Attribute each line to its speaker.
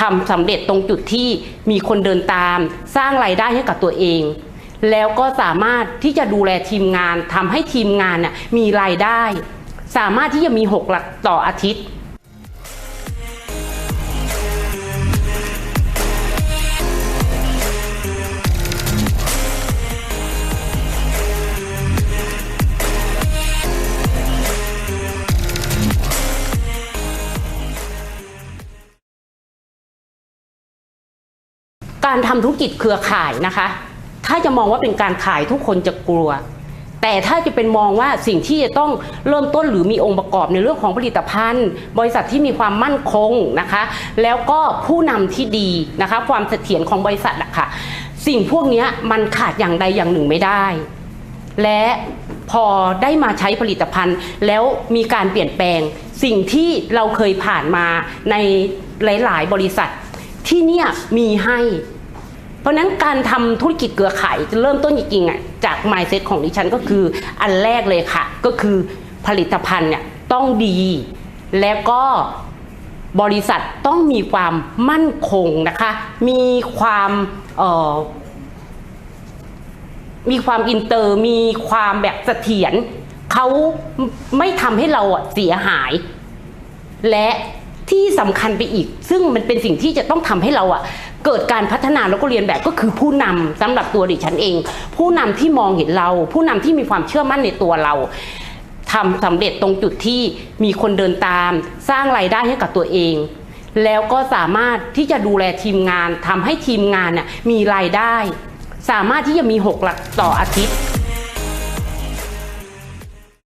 Speaker 1: ทำสำเร็จตรงจุดที่มีคนเดินตาม สร้างรายได้ให้กับตัวเอง แล้วก็สามารถที่จะดูแลทีมงานทำให้ทีมงานน่ะมีรายได้ สามารถที่จะมีหกหลักต่ออาทิตย์ การทำธุรกิจเครือข่ายนะคะ ถ้าจะมองว่าเป็นการขายทุกคนจะกลัว แต่ถ้าจะเป็นมองว่าสิ่งที่จะต้องเริ่มต้นหรือมีองค์ประกอบในเรื่องของผลิตภัณฑ์ บริษัทที่มีความมั่นคงนะคะ แล้วก็ผู้นำที่ดีนะคะ ความเสถียรของบริษัทอะค่ะ สิ่งพวกเนี้ยมันขาดอย่างใดอย่างหนึ่งไม่ได้ และพอได้มาใช้ผลิตภัณฑ์ แล้วมีการเปลี่ยนแปลง สิ่งที่เราเคยผ่านมาในหลาย ๆ บริษัทที่เนี่ยมีให้ เพราะนั้นการทำธุรกิจเครือข่ายจะเริ่มต้นจริงๆอะจาก mindset ของดิฉันก็คืออันแรกเลยค่ะ ก็คือผลิตภัณฑ์เนี่ยต้องดี แล้วก็บริษัทต้องมีความมั่นคงนะคะ มีความมีความอินเตอร์ มีความแบบเสถียรเขาไม่ทำให้เราอะเสียหาย และที่สำคัญไปอีก ซึ่งมันเป็นสิ่งที่จะต้องทำให้เราอะ เกิดการพัฒนาแล้วก็เรียนแบบก็คือผู้นำสำหรับตัวดิฉันเอง ผู้นำที่มองเห็นเรา ผู้นำที่มีความเชื่อมั่นในตัวเราทำสำเร็จตรงจุดที่มีคนเดินตาม สร้างรายได้ให้กับตัวเอง แล้วก็สามารถที่จะดูแลทีมงานทำให้ทีมงานน่ะมีรายได้ สามารถที่จะมีหกหลักต่ออาทิตย์